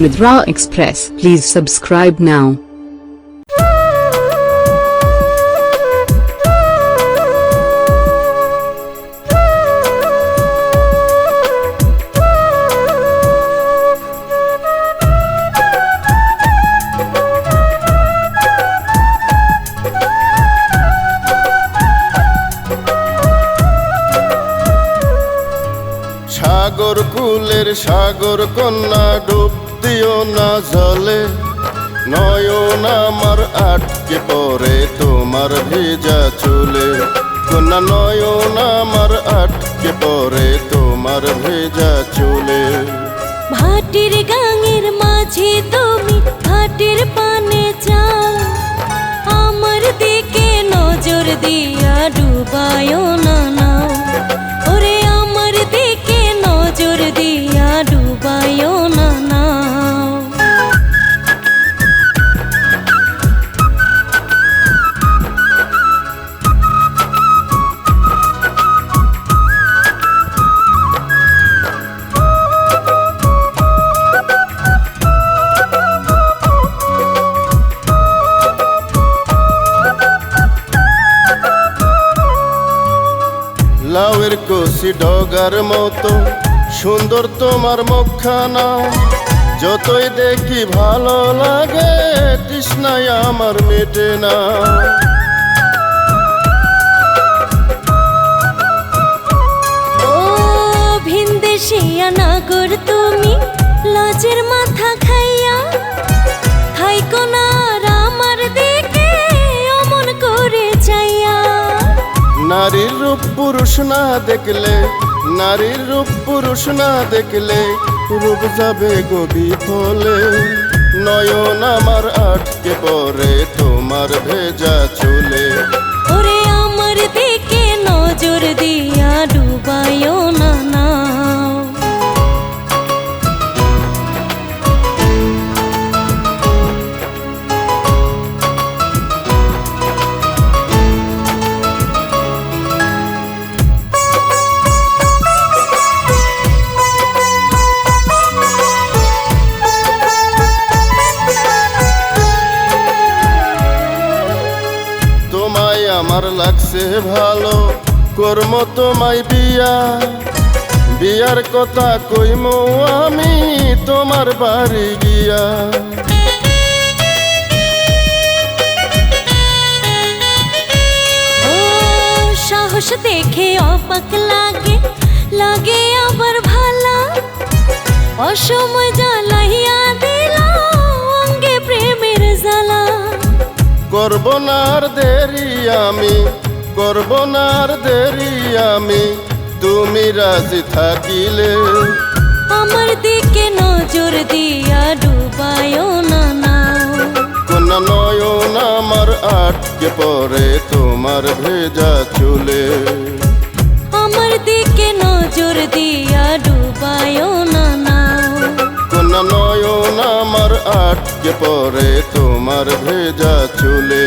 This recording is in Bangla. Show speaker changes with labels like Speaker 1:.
Speaker 1: with Raw Express. Please subscribe now.
Speaker 2: সাগর কুলের সাগর কন্যা, ডুব দিও না জলে। নয়ন আমার আটকে পরে তোমার ভেজা চুলে। কন্যা নয়ন আমার আটকে পরে তোমার ভেজা চুলে।
Speaker 3: ভাটির গাঙের মাঝে তুমি ভাটির পানে চাও। আমার দিকে নজর দিয়া ডুবায় না
Speaker 2: লাউয়ের ডগার মতো, সুন্দর তোমার মুখখানা। যতই দেখি ভালো লাগে, তৃষ্ণায় আমার মেটে না।
Speaker 3: ভিনদেশিয়া নাগর, তুমি লাজের মাথা খাইয়া
Speaker 2: নারীর রূপ পুরুষ না দেখলে, নারীর রূপ পুরুষ না দেখলে রূপ যাবে গবি ফলে। নয়ন আমার আটকে পরে তোমার ভেজা চুলে।
Speaker 3: আমার
Speaker 2: লাগছে ভালো, কর্ম তোমায় বিয়া। বিয়ার কথা কইমো আমি তোমার বাড়ি গিয়া।
Speaker 3: সাহস দেখে অবাক লাগে লাগে আবার ভালা। অসময় জ্বালাইয়া
Speaker 2: করব না দেরি আমি করব না দেরি আমি তুমি রাজি থাকিলে।
Speaker 3: আমার দিকে নজর দিয়া ডুবায়ও না নাও
Speaker 2: কোন নয়ন আমার আটকে পড়ে তোমার ভেজা চুলে।
Speaker 3: আমার দিকে নজর দিয়া
Speaker 2: আটকে পরে তোমার ভেজা চুলে।